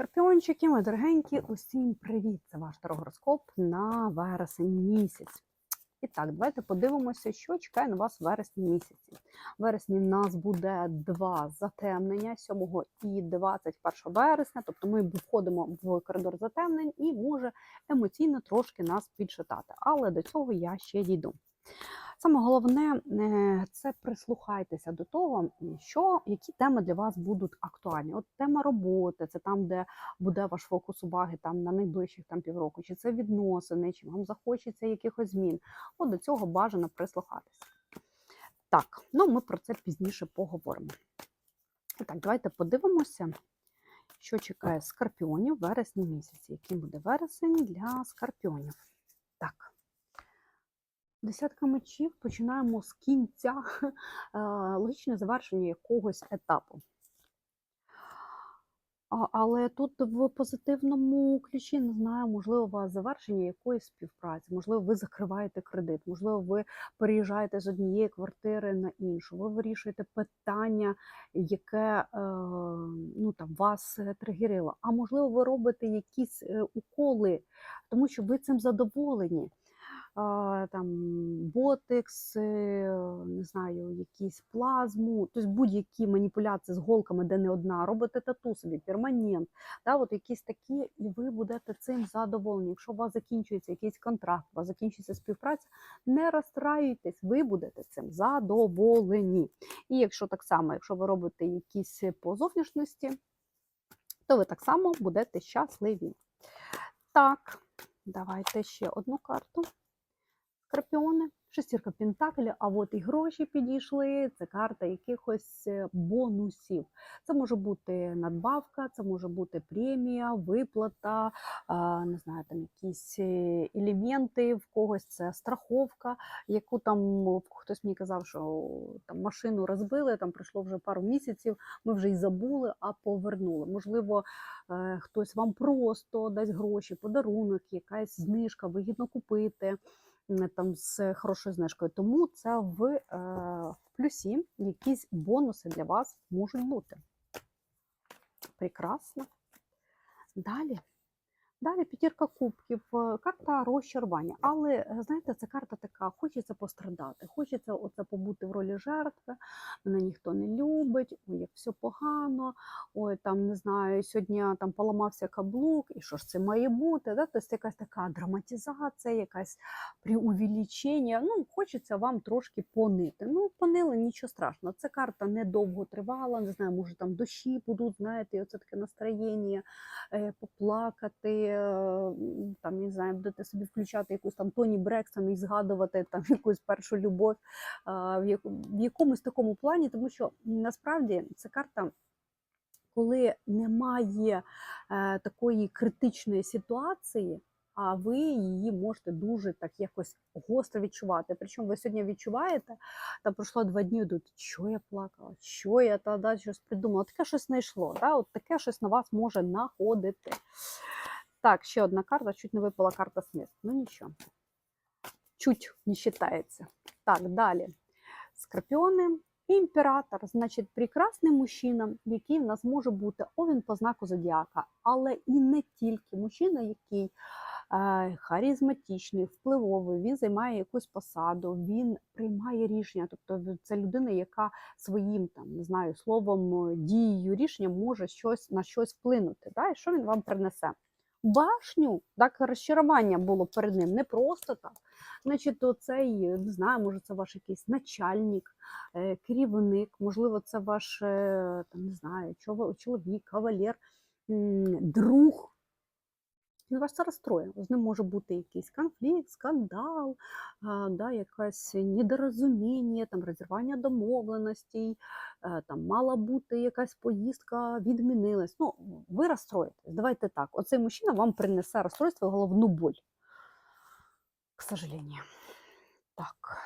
Скорпіончики, мої дорогенькі, усім привіт! Це ваш тарогороскоп на вересень місяць. І так, давайте подивимося, що чекає на вас в вересні місяці. В вересні нас буде два затемнення 7 і 21 вересня. Тобто ми входимо в коридор затемнень і може емоційно трошки нас підшатати. Але до цього я ще дійду. Саме головне е, це прислухайтеся до того, що які теми для вас будуть актуальні. От тема роботи, це там, де буде ваш фокус уваги там на найближчих там півроку, чи це відносини, чи вам захочеться якихось змін. От до цього бажано прислухатися. Так, ну ми про це пізніше поговоримо. І так, давайте подивимося, що чекає скорпіонів в вересні місяці. Яким буде вересень для скорпіонів? Так. Десятка мечів починаємо з кінця е, логічне завершення якогось етапу. Але тут в позитивному ключі не знаю, можливо, у вас завершення якоїсь співпраці, можливо, ви закриваєте кредит, можливо, ви переїжджаєте з однієї квартири на іншу, ви вирішуєте питання, яке е, ну, там, вас е, тригерило. А можливо, ви робите якісь уколи, тому що ви цим задоволені там ботекс, не знаю, якісь плазму, тобто будь-які маніпуляції з голками, де не одна, робите тату собі, перманент, да, от якісь такі, і ви будете цим задоволені. Якщо у вас закінчується якийсь контракт, у вас закінчується співпраця, не розстраюйтесь, ви будете цим задоволені. І якщо так само, якщо ви робите якісь по зовнішності, то ви так само будете щасливі. Так, давайте ще одну карту. Скорпіони, шестірка Пентаклі, а от і гроші підійшли. Це карта якихось е, бонусів. Це може бути надбавка, це може бути премія, виплата, не знаю, там якісь е, елементи, в когось це страховка, яку там хтось мені казав, що там машину розбили, там пройшло вже пару місяців, ми вже й забули, а повернули. Можливо, е, хтось вам просто дасть гроші, подарунок, якась знижка, вигідно купити там з хорошою знижкою. Тому це в, е, в плюсі якісь бонуси для вас можуть бути. Прекрасно. Далі. Далі п'ятірка кубків, е, карта розчарування. Але, е, знаєте, це карта така, хочеться пострадати, хочеться оце побути в ролі жертви, мене ніхто не любить, ой, як все погано, ой, там, не знаю, сьогодні там поламався каблук, і що ж це має бути? Да? Тобто якась така драматизація, якась преувеличення. Ну, хочеться вам трошки понити. Ну, понили, нічого страшного. Це карта недовго тривала, не знаю, може там дощі будуть, знаєте, оце таке настроєння, е, поплакати. Там, не знаю, будете собі включати якусь там Тоні Брекстон і згадувати там якусь першу любов в якомусь такому плані, тому що насправді ця карта. Коли немає е, такої критичної ситуації, а ви її можете дуже так якось гостро відчувати. Причому ви сьогодні відчуваєте, там пройшло два дні, тут що я плакала, що я тоді щось придумала, таке щось знайшло, да? от таке щось на вас може находити. Так, ще одна карта, чуть не випала карта смерть. Ну нічого. Чуть не вважається. Так, далі. Скорпіони. Імператор, значить, прекрасний мужчина, який в нас може бути овін по знаку зодіака, але і не тільки мужчина, який е, харизматичний, впливовий, він займає якусь посаду, він приймає рішення. Тобто це людина, яка своїм там не знаю словом, дією рішенням може щось на щось вплинути. Да? І що він вам принесе? Башню, так розчарування було перед ним не просто так. Значить, оцей, не знаю, може, це ваш якийсь начальник, е, керівник, можливо, це ваш е, там, не знаю, чоловік, кавалер, друг. Він вас це розстроїв. З ним може бути якийсь конфлікт, скандал, а, да, якесь недорозуміння, там, розірвання домовленостей, а, там мала бути якась поїздка, відмінилась. Ну, ви розстроїтесь. Давайте так. Оцей мужчина вам принесе розстройство і головну боль. К сожалению. Так.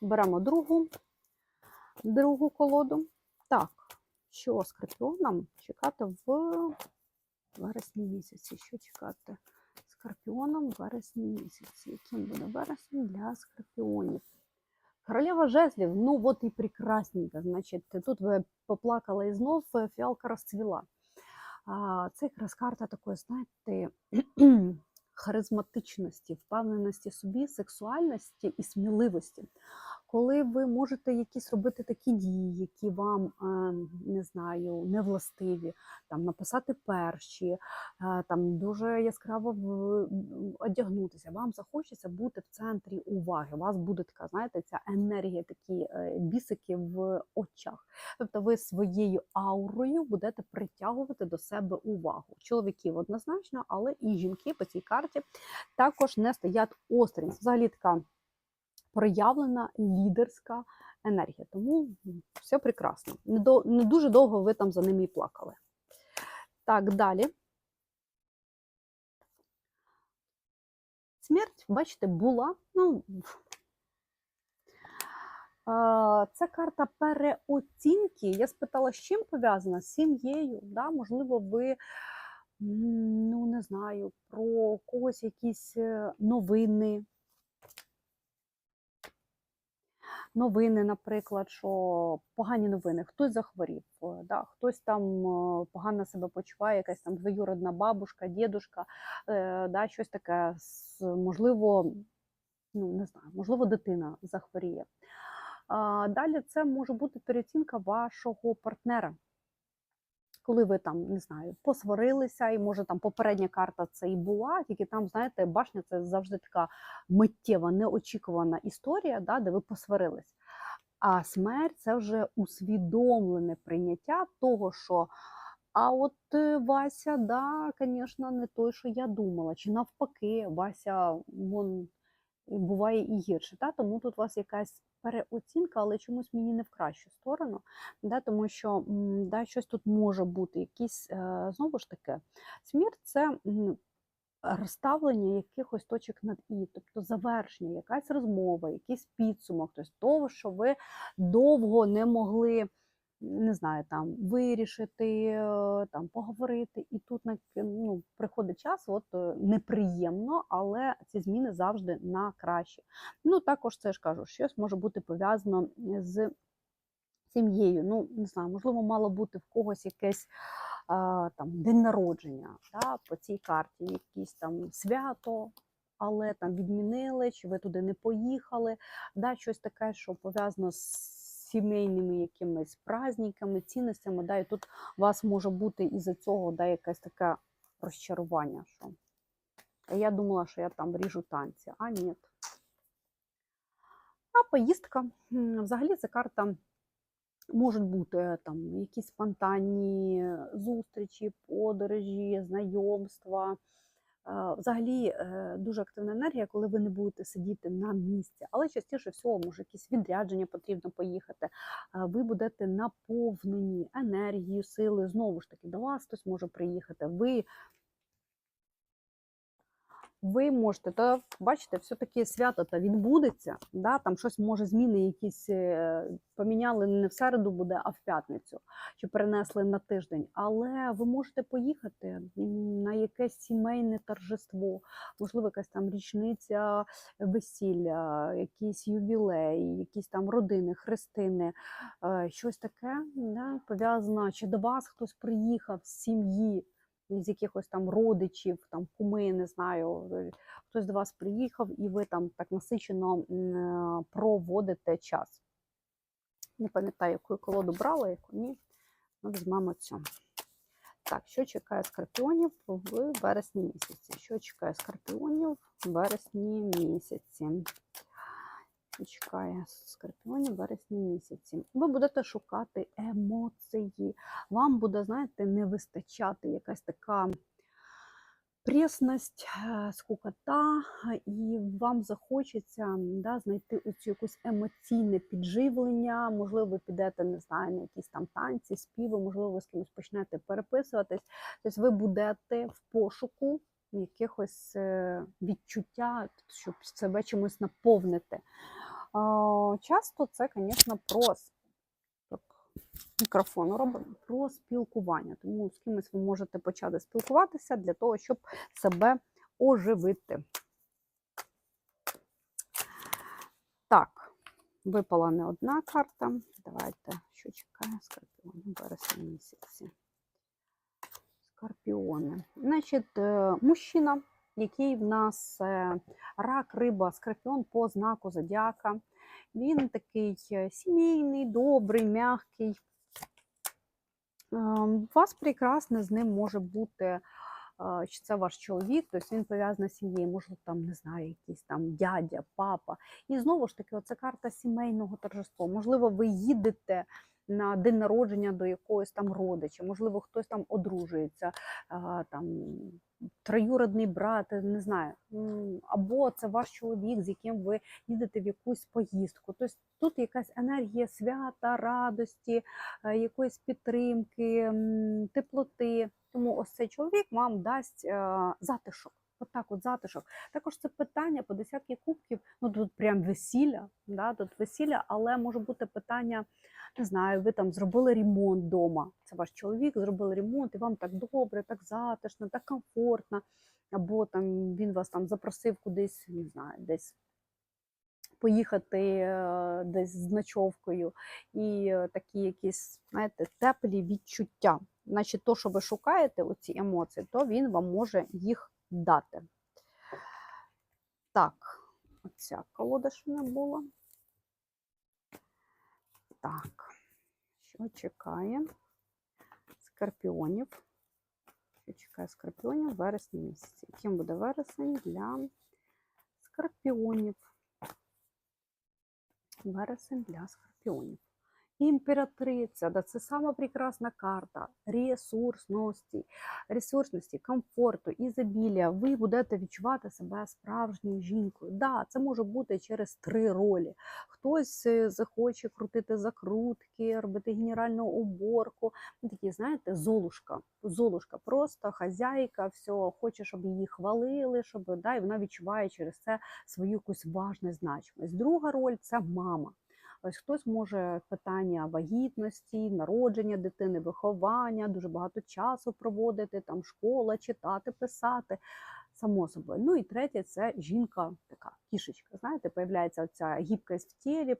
Беремо другу, другу колоду. Так, що скорпіонам чекати в вересні місяці. Що чекати? Скорпіоном в вересні місяці. Яким буде вересень для скорпіонів? Королева жезлів, ну от і прекрасненько. Значить, тут ви поплакали і знов фіалка розцвіла. А, Це якраз карта такої, знаєте, харизматичності, впевненості собі, сексуальності і сміливості. Коли ви можете якісь робити такі дії, які вам е, не знаю, не властиві, там написати перші, е, там дуже яскраво одягнутися, вам захочеться бути в центрі уваги. У вас буде така, знаєте, ця енергія, такі е, бісики в очах. Тобто ви своєю аурою будете притягувати до себе увагу. Чоловіків однозначно, але і жінки по цій карті також не стоять осторонь. Взагалі така проявлена лідерська енергія. Тому все прекрасно. Не, до, не дуже довго ви там за ними і плакали. Так, далі. Смерть, бачите, була. Ну, Це карта переоцінки. Я спитала, з чим пов'язана? З сім'єю. Да? Можливо, ви, ну не знаю, про когось якісь е, новини. Новини, наприклад, що погані новини, хтось захворів, е, да? хтось там е, погано себе почуває, якась там двоюродна бабушка, дідушка, е, да? щось таке, можливо, ну не знаю, можливо, дитина захворіє. Далі це може бути переоцінка вашого партнера. Коли ви там, не знаю, посварилися, і може там попередня карта це і була, тільки там, знаєте, башня це завжди така миттєва, неочікувана історія, да, де ви посварились. А смерть це вже усвідомлене прийняття того, що а от е, Вася, да, звісно, не той, що я думала. Чи навпаки, Вася вон буває і гірше. Та? Тому тут у вас якась переоцінка, але чомусь мені не в кращу сторону. Да? Тому що да, щось тут може бути, якісь, е, знову ж таки, смерть це. Розставлення якихось точок над і, тобто завершення, якась розмова, якийсь підсумок, тобто того, що ви довго не могли не знаю, там вирішити, е, там поговорити, і тут ну, приходить час, от е, неприємно, але ці зміни завжди на краще. Ну також це ж кажу, щось може бути пов'язано з сім'єю. Ну не знаю, можливо, мало бути в когось якесь а, там день народження, да, по цій карті, якісь там свято. Але там відмінили, чи ви туди не поїхали, да, щось таке, що пов'язано з сімейними якимись праздниками, цінностями. Да, і тут у вас може бути із-за цього да, якесь таке розчарування. Що «А я думала, що я там ріжу танці, а ні. А поїздка взагалі це карта. Можуть бути е, там якісь спонтанні зустрічі, подорожі, знайомства. Взагалі е, дуже активна енергія, коли ви не будете сидіти на місці, але частіше всього, може, якісь відрядження потрібно поїхати. Ви будете наповнені енергією, силою. Знову ж таки, до вас хтось може приїхати. Ви ви можете, то бачите, все-таки свято то відбудеться, да, там щось може зміни якісь е, поміняли не в середу буде, а в п'ятницю, чи перенесли на тиждень. Але ви можете поїхати на якесь сімейне торжество, можливо, якась там річниця весілля, якийсь ювілей, якісь там родини, хрестини, е, щось таке да, пов'язано, чи до вас хтось приїхав з сім'ї з якихось там родичів, там куми, не знаю, е, хтось до вас приїхав, і ви там так насичено е, проводите час. Не пам'ятаю, яку колоду брала, яку ні. Ну, візьмемо цю. Так, що чекає скорпіонів в вересні місяці? Що чекає скорпіонів в вересні місяці? Що чекає скорпіонів в вересні місяці? Ви будете шукати емоції. Вам буде, знаєте, не вистачати якась така пресність, е, скукота, і вам захочеться да, знайти оцю якусь емоційне підживлення. Можливо, ви підете, не знаю, на якісь там танці, співи, можливо, ви з кимось почнете переписуватись. Тобто ви будете в пошуку якихось е, відчуття, щоб себе чимось наповнити. Часто це, звісно, про так, мікрофон робимо про спілкування. Тому з кимось ви можете почати спілкуватися для того, щоб себе оживити. Так, випала не одна карта. Давайте, що чекає скорпіон у вересні місяці. Скорпіони. Значить, е, мужчина, який в нас е, рак, риба, скорпіон по знаку зодіака. Він такий е, сімейний, добрий, м'який. У вас прекрасно з ним може бути, чи це ваш чоловік, тобто він пов'язаний з сім'єю, можливо, там, не знаю, якийсь там дядя, папа. І знову ж таки, оце карта сімейного торжества. Можливо, ви їдете на день народження до якогось там родича, можливо, хтось там одружується, там троюродний брат, е, не знаю. Або це ваш чоловік, з яким ви їдете в якусь поїздку. Тобто тут якась енергія свята, радості, е, якоїсь підтримки, теплоти. Тому ось цей чоловік вам дасть е, затишок. Отак, от затишок. Також це питання по десятки кубків. Ну тут прям весілля, да, тут весілля, але може бути питання, не знаю, ви там зробили ремонт вдома. Це ваш чоловік, зробили ремонт, і вам так добре, так затишно, так комфортно. Або там він вас там запросив кудись, не знаю, десь поїхати е, десь з ночовкою, і е, такі якісь, знаєте, теплі відчуття. Значить, то, що ви шукаєте, оці емоції, то він вам може їх дати. Так, оця колода ще не була. Так, що чекає скорпіонів? Що чекає скорпіонів в вересні місяці? Яким буде вересень для скорпіонів? Вересень для скорпіонів. Імператриця, да, це сама прекрасна карта ресурсності, ресурсності, комфорту, ізобілія. Ви будете відчувати себе справжньою жінкою. Да, це може бути через три ролі. Хтось е, захоче крутити закрутки, робити генеральну уборку. Ну, такі, знаєте, золушка. Золушка, просто хазяйка, все, хоче, щоб її хвалили, щоб да, і вона відчуває через це свою якусь важну значимість. Друга роль це мама. Ось хтось може питання вагітності, народження дитини, виховання, дуже багато часу проводити, там школа, читати, писати. Само собою. Ну і третє це жінка, така кішечка. Знаєте, появляється ця гібкість в тілі,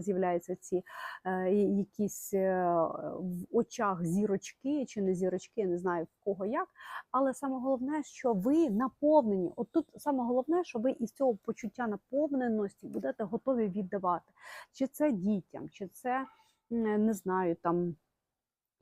з'являються ці е, якісь е, в очах зірочки чи не зірочки, не знаю в кого як. Але саме головне, що ви наповнені. От тут саме головне, що ви із цього почуття наповненості будете готові віддавати. Чи це дітям, чи це не знаю там.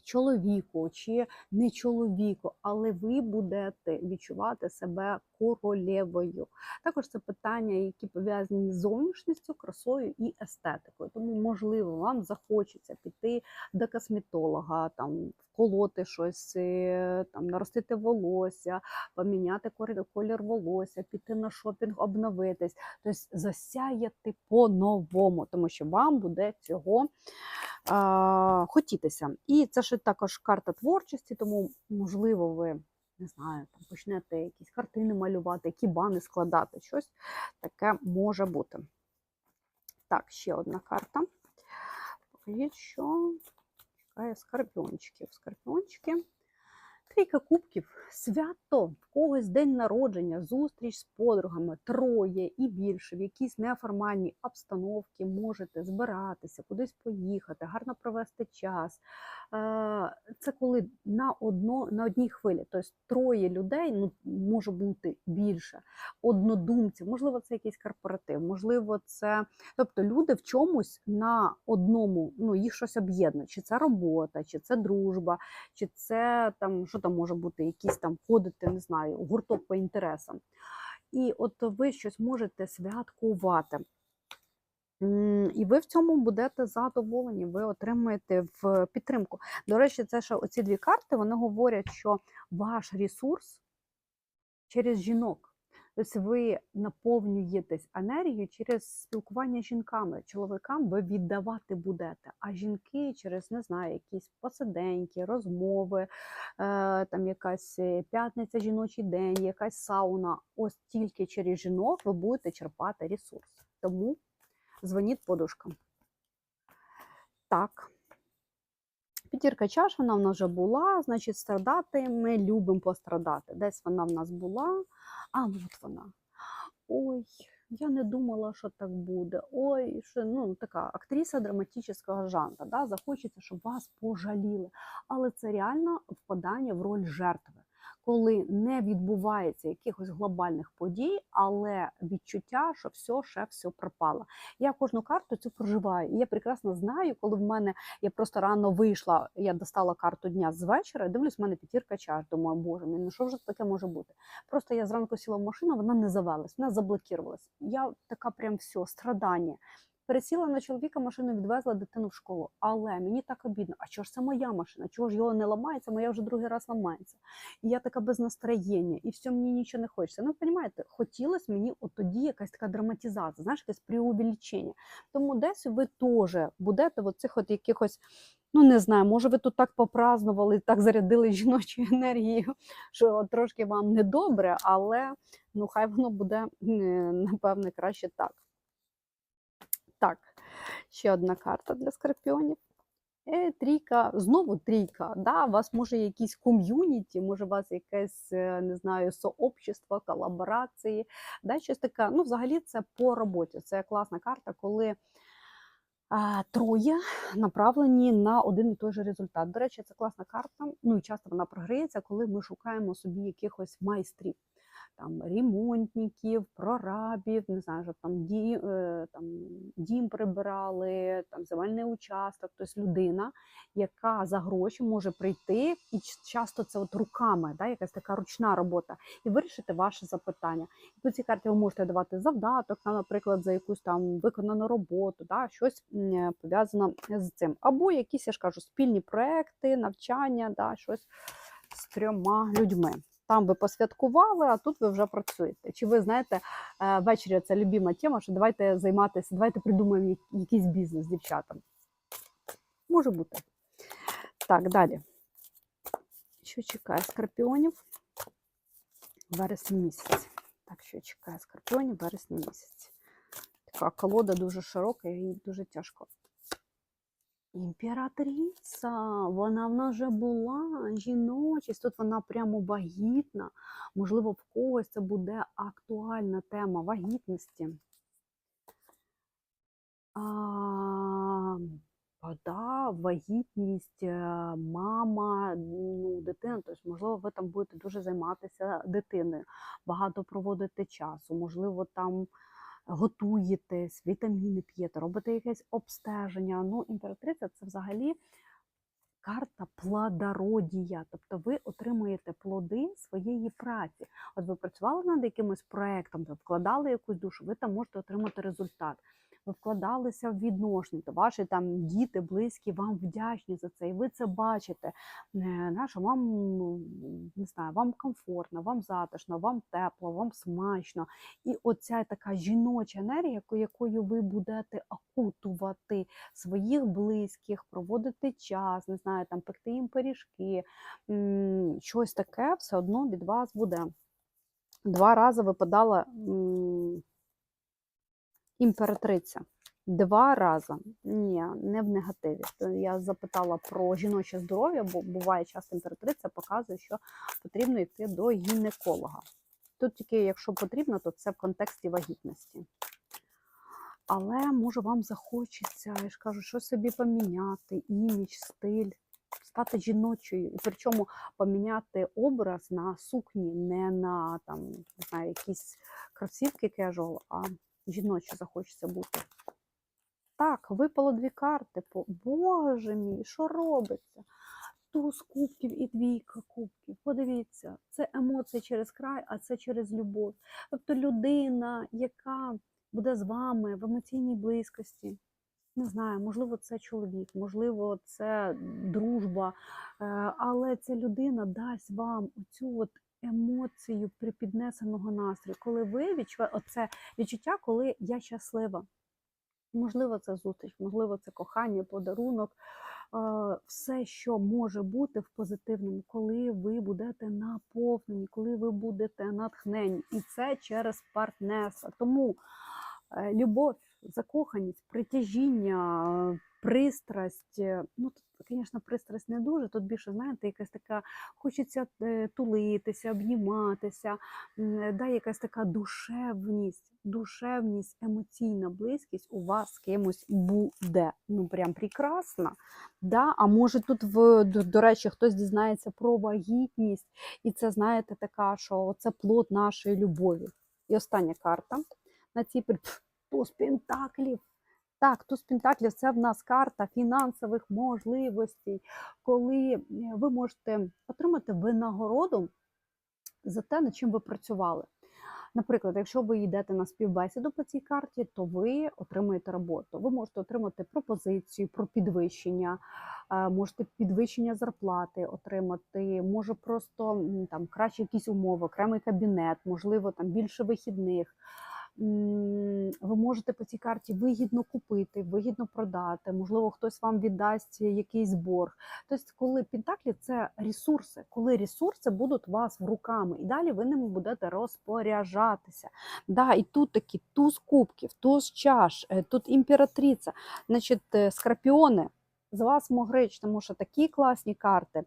Чоловіку чи не чоловіку, але ви будете відчувати себе королевою. Також це питання, які пов'язані з зовнішністю, красою і естетикою. Тому, можливо, вам захочеться піти до косметолога, там вколоти щось, е, там наростити волосся, поміняти колір, колір волосся, піти на шопінг, обновитись, тобто засяяти по-новому, тому що вам буде цього а, хотітися. І це ще також карта творчості, тому, можливо, ви не знаю, там почнете якісь картини малювати, кібани складати, щось таке може бути. Так, ще одна карта. Покажіть, що чекає скорпіончиків. Скорпіончики. Трійка кубків, свято, в когось день народження, зустріч з подругами, троє і більше, в якійсь неформальній обстановці можете збиратися, кудись поїхати, гарно провести час. Це коли на одно, на одній хвилі, тобто троє людей, ну може бути більше, однодумців, можливо, це якийсь корпоратив, можливо, це. Тобто люди в чомусь на одному, ну їх щось об'єднує, чи це робота, чи це дружба, чи це там, що там може бути, якісь там ходити, не знаю, гурток по інтересам. І от ви щось можете святкувати. І ви в цьому будете задоволені, ви отримаєте в підтримку. До речі, це ще оці дві карти вони говорять, що ваш ресурс через жінок. Тобто ви наповнюєтесь енергією через спілкування з жінками. Чоловікам ви віддавати будете, а жінки через не знаю, якісь посиденьки, розмови, е, там якась е, п'ятниця, жіночий день, якась сауна. Ось тільки через жінок ви будете черпати ресурс. Тому дзвоніть подружкам. Так. П'ятірка чаш, вона в нас вже була, значить, страдати ми любимо пострадати. Десь вона в нас була. А, от вона. Ой, я не думала, що так буде. Ой, що ну така актриса драматичного жанру. Да? Захочеться, щоб вас пожаліли. Але це реально впадання в роль жертви. Коли не відбувається якихось глобальних подій, але відчуття, що все, ще все пропало. Я кожну карту цю проживаю. І я прекрасно знаю, коли в мене я просто рано вийшла, я достала карту дня з вечора, дивлюсь, в мене п'ятірка чаш. Думаю, боже ну що ж таке може бути? Просто я зранку сіла в машину, вона не завелась, вона заблокувалась. Я така прям все, страдання. Пересіла на чоловіка, машину відвезла дитину в школу. Але мені так обідно. А чого ж це моя машина? Чого ж його не ламається? Моя вже другий раз ламається. І я така без настроєння, і все мені нічого не хочеться. Ну, розумієте, хотілося мені от тоді якась така драматизація, знаєш, якесь преувеличення. Тому десь ви теж будете в цих от якихось. Ну, не знаю, може, ви тут так попразнували, так зарядили жіночою енергією, що трошки вам недобре, але ну, хай воно буде, напевне, краще так. Так, ще одна карта для скорпіонів. Е, трійка, знову трійка. Да? У вас може якісь ком'юніті, може у вас якесь, е, не знаю, сообщество, колаборації. Да? Щось таке. Ну, взагалі, це по роботі. Це класна карта, коли троє направлені на один і той же результат. До речі, це класна карта. Ну і часто вона програється, коли ми шукаємо собі якихось майстрів. Там ремонтників, прорабів, не знаю, щоб там дім, там дім прибирали, там земельний участок, тобто людина, яка за гроші може прийти, і часто це от руками, да, якась така ручна робота, і вирішити ваше запитання. І по цій карті ви можете давати завдаток, наприклад, за якусь там виконану роботу, да, щось пов'язане з цим. Або якісь, я ж кажу, спільні проекти, навчання, да, щось з трьома людьми. Там ви посвяткували, а тут ви вже працюєте. Чи ви знаєте, е, ввечері це любима тема, що давайте займатися, давайте придумаємо якийсь бізнес дівчатам. Може бути. Так, далі. Що чекає скорпіонів? Вересень місяць. Так, що чекає скорпіонів вересні місяць. Така колода дуже широка і дуже тяжко. Імператриця, вона в нас вже була, жіночість, тут вона прямо вагітна. Можливо, в когось це буде актуальна тема вагітності. А, да, вагітність, е, мама, ну, дитина. Тобто, можливо, ви там будете дуже займатися дитиною, багато проводити часу, можливо, там готуєтесь, вітаміни п'єте, робите якесь обстеження. Ну, імператриця це взагалі карта плодородія. Тобто ви отримуєте плоди своєї праці. От ви працювали над якимось проєктом, вкладали якусь душу, ви там можете отримати результат. Ви вкладалися в відношення, то ваші там діти, близькі вам вдячні за це, і ви це бачите. Е, що вам не знаю, вам комфортно, вам затишно, вам тепло, вам смачно. І оця така жіноча енергія, якою ви будете окутувати своїх близьких, проводити час, не знаю, там пекти їм пиріжки, щось таке все одно від вас буде. Два рази випадала імператриця. Два рази. Ні, не в негативі. Я запитала про жіноче здоров'я, бо буває часто імператриця показує, що потрібно йти до гінеколога. Тут тільки, якщо потрібно, то це в контексті вагітності. Але може вам захочеться, я ж кажу, що собі поміняти, імідж, стиль, стати жіночою. І причому поміняти образ на сукні, не на там, не знаю, якісь кросівки кежуал, а жіноче захочеться бути. Так, випало дві карти. Боже мій, що робиться? Туз кубків і двійка кубків. Подивіться, це емоції через край, а це через любов. Тобто людина, яка буде з вами в емоційній близькості. Не знаю, можливо, це чоловік, можливо, це дружба, е, але ця людина дасть вам оцю от емоцію припіднесеного настрою, коли ви відчуваєте оце відчуття, коли я щаслива. Можливо, це зустріч, можливо, це кохання, подарунок, все, що може бути в позитивному, коли ви будете наповнені, коли ви будете натхнені. І це через партнерство. Тому е, любов, закоханість, притяжіння, пристрасть. е, Ну, тут, звісно, пристрасть не дуже. Тут більше, знаєте, якась така хочеться е, тулитися, обніматися, да, якась така душевність, душевність, емоційна близькість у вас з кимось буде. Ну, прям прекрасно. Да? А може тут, в, до, до речі, хтось дізнається про вагітність, і це, знаєте, така, що це плод нашої любові. І остання карта на цій пентаклів. Так, туз пентаклів це в нас карта фінансових можливостей, коли е, ви можете отримати винагороду за те, над чим ви працювали. Наприклад, якщо ви йдете на співбесіду по цій карті, то ви отримаєте роботу. Ви можете отримати пропозицію про підвищення, е, можете підвищення зарплати отримати, може просто там кращі якісь умови, окремий кабінет, можливо, там більше вихідних. Ви можете по цій карті вигідно купити, вигідно продати, можливо, хтось вам віддасть якийсь борг. Тобто, коли Пентаклі це ресурси, коли ресурси будуть у вас в руками, і далі ви ними будете розпоряджатися. Да, і тут такі туз кубків, туз чаш, е, тут імператриця, значить, е, скорпіони. З вас могрич, тому що такі класні карти,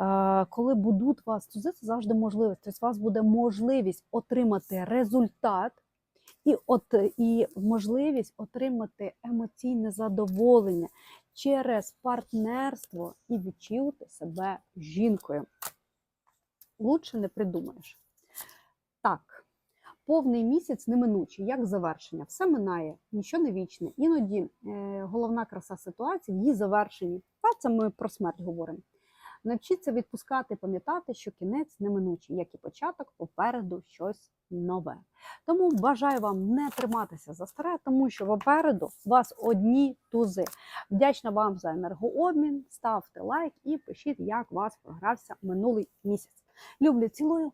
е, коли будуть вас тузи, це завжди можливість. Тобто у вас буде можливість отримати результат і, от, і можливість отримати емоційне задоволення через партнерство і відчути себе жінкою. Лучше не придумаєш. Так, повний місяць неминучий, як завершення. Все минає, нічого не вічне. Іноді е, головна краса ситуації в її завершенні. Та це ми про смерть говоримо. Навчіться відпускати, пам'ятати, що кінець неминучий, як і початок, попереду щось нове. Тому бажаю вам не триматися за старе, тому що попереду вас одні тузи. Вдячна вам за енергообмін. Ставте лайк і пишіть, як у вас програвся минулий місяць. Люблю, цілую.